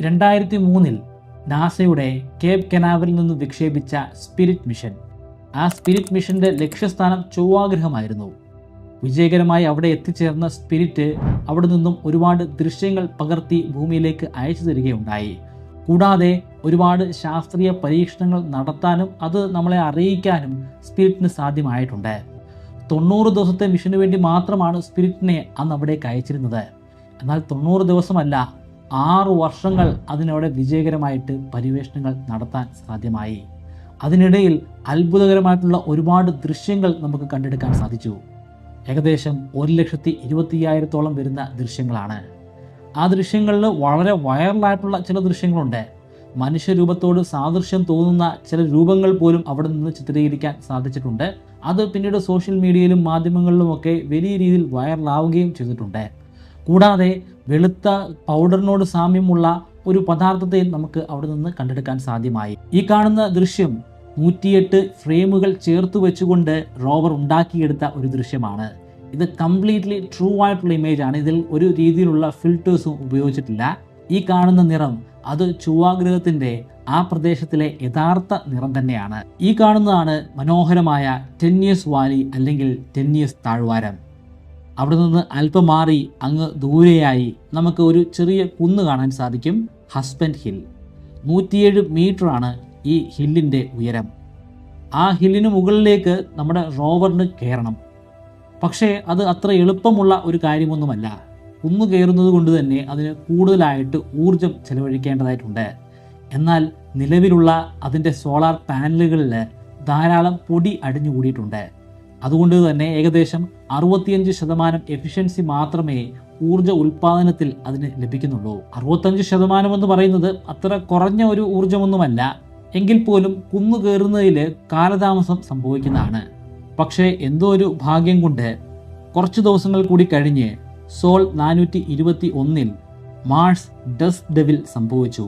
രണ്ടായിരത്തി മൂന്നിൽ നാസയുടെ കേപ്പ് കനാവിൽ നിന്ന് വിക്ഷേപിച്ച സ്പിരിറ്റ് മിഷൻ. ആ സ്പിരിറ്റ് മിഷന്റെ ലക്ഷ്യസ്ഥാനം ചൊവ്വാഗ്രഹമായിരുന്നു. വിജയകരമായി അവിടെ എത്തിച്ചേർന്ന സ്പിരിറ്റ് അവിടെ നിന്നും ഒരുപാട് ദൃശ്യങ്ങൾ പകർത്തി ഭൂമിയിലേക്ക് അയച്ചു തരികയുണ്ടായി. കൂടാതെ ഒരുപാട് ശാസ്ത്രീയ പരീക്ഷണങ്ങൾ നടത്താനും അത് നമ്മളെ അറിയിക്കാനും സ്പിരിറ്റിന് സാധ്യമായിട്ടുണ്ട്. തൊണ്ണൂറ് ദിവസത്തെ മിഷന് വേണ്ടി മാത്രമാണ് സ്പിരിറ്റിനെ അന്ന് അവിടേക്ക് അയച്ചിരുന്നത്. എന്നാൽ തൊണ്ണൂറ് ദിവസമല്ല ആറ് വർഷങ്ങൾ അതിനവിടെ വിജയകരമായിട്ട് പര്യവേഷണങ്ങൾ നടത്താൻ സാധ്യമായി. അതിനിടയിൽ അത്ഭുതകരമായിട്ടുള്ള ഒരുപാട് ദൃശ്യങ്ങൾ നമുക്ക് കണ്ടെടുക്കാൻ സാധിച്ചു. ഏകദേശം ഒരു ലക്ഷത്തി ഇരുപത്തിയ്യായിരത്തോളം വരുന്ന ദൃശ്യങ്ങളാണ്. ആ ദൃശ്യങ്ങളിൽ വളരെ വൈറലായിട്ടുള്ള ചില ദൃശ്യങ്ങളുണ്ട്. മനുഷ്യരൂപത്തോട് സാദൃശ്യം തോന്നുന്ന ചില രൂപങ്ങൾ പോലും അവിടെ നിന്ന് ചിത്രീകരിക്കാൻ സാധിച്ചിട്ടുണ്ട്. അത് പിന്നീട് സോഷ്യൽ മീഡിയയിലും മാധ്യമങ്ങളിലും ഒക്കെ വലിയ രീതിയിൽ വൈറലാവുകയും ചെയ്തിട്ടുണ്ട്. കൂടാതെ വെളുത്ത പൗഡറിനോട് സാമ്യമുള്ള ഒരു പദാർത്ഥത്തെ നമുക്ക് അവിടെ നിന്ന് കണ്ടെടുക്കാൻ സാധ്യമായി. ഈ കാണുന്ന ദൃശ്യം നൂറ്റിയെട്ട് ഫ്രെയിമുകൾ ചേർത്ത് വെച്ചുകൊണ്ട് റോവർ ഉണ്ടാക്കിയെടുത്ത ഒരു ദൃശ്യമാണ്. ഇത് കംപ്ലീറ്റ്ലി ട്രൂ ആയിട്ടുള്ള ഇമേജ് ആണ് ഇതിൽ ഒരു രീതിയിലുള്ള ഫിൽറ്റേഴ്സും ഉപയോഗിച്ചിട്ടില്ല. ഈ കാണുന്ന നിറം അത് ചൊവ്വാഗ്രഹത്തിന്റെ ആ പ്രദേശത്തിലെ യഥാർത്ഥ നിറം തന്നെയാണ്. ഈ കാണുന്നതാണ് മനോഹരമായ ടെന്നിയസ് വാലി അല്ലെങ്കിൽ ടെന്നിയസ് താഴ്വാരം. അവിടെ നിന്ന് അല്പം മാറി അങ്ങ് ദൂരെയായി നമുക്ക് ഒരു ചെറിയ കുന്ന് കാണാൻ സാധിക്കും ഹസ്ബൻഡ് ഹിൽ. നൂറ്റിയേഴ് മീറ്ററാണ് ഈ ഹില്ലിന്റെ ഉയരം. ആ ഹില്ലിന് മുകളിലേക്ക് നമ്മുടെ റോവറിന് കയറണം. പക്ഷേ അത് അത്ര എളുപ്പമുള്ള ഒരു കാര്യമൊന്നുമല്ല. കുന്നു കയറുന്നത് കൊണ്ട് തന്നെ അതിന് കൂടുതലായിട്ട് ഊർജം ചെലവഴിക്കേണ്ടതായിട്ടുണ്ട്. എന്നാൽ നിലവിലുള്ള അതിന്റെ സോളാർ പാനലുകളിൽ ധാരാളം പൊടി അടിഞ്ഞുകൂടിയിട്ടുണ്ട്. അതുകൊണ്ട് തന്നെ ഏകദേശം അറുപത്തിയഞ്ച് ശതമാനം എഫിഷ്യൻസി മാത്രമേ ഊർജ ഉൽപാദനത്തിൽ അതിന് ലഭിക്കുന്നുള്ളൂ. അറുപത്തഞ്ച് ശതമാനം എന്ന് പറയുന്നത് അത്ര കുറഞ്ഞ ഒരു ഊർജമൊന്നുമല്ല എങ്കിൽ പോലും കുന്നു കയറുന്നതിൽ കാലതാമസം സംഭവിക്കുന്നതാണ്. പക്ഷേ എന്തോ ഒരു ഭാഗ്യം കൊണ്ട് കുറച്ച് ദിവസങ്ങൾ കൂടി കഴിഞ്ഞ് സോൾ നാനൂറ്റി ഇരുപത്തി ഒന്നിൽ മാർസ് ഡസ് ഡെവിൽ സംഭവിച്ചു.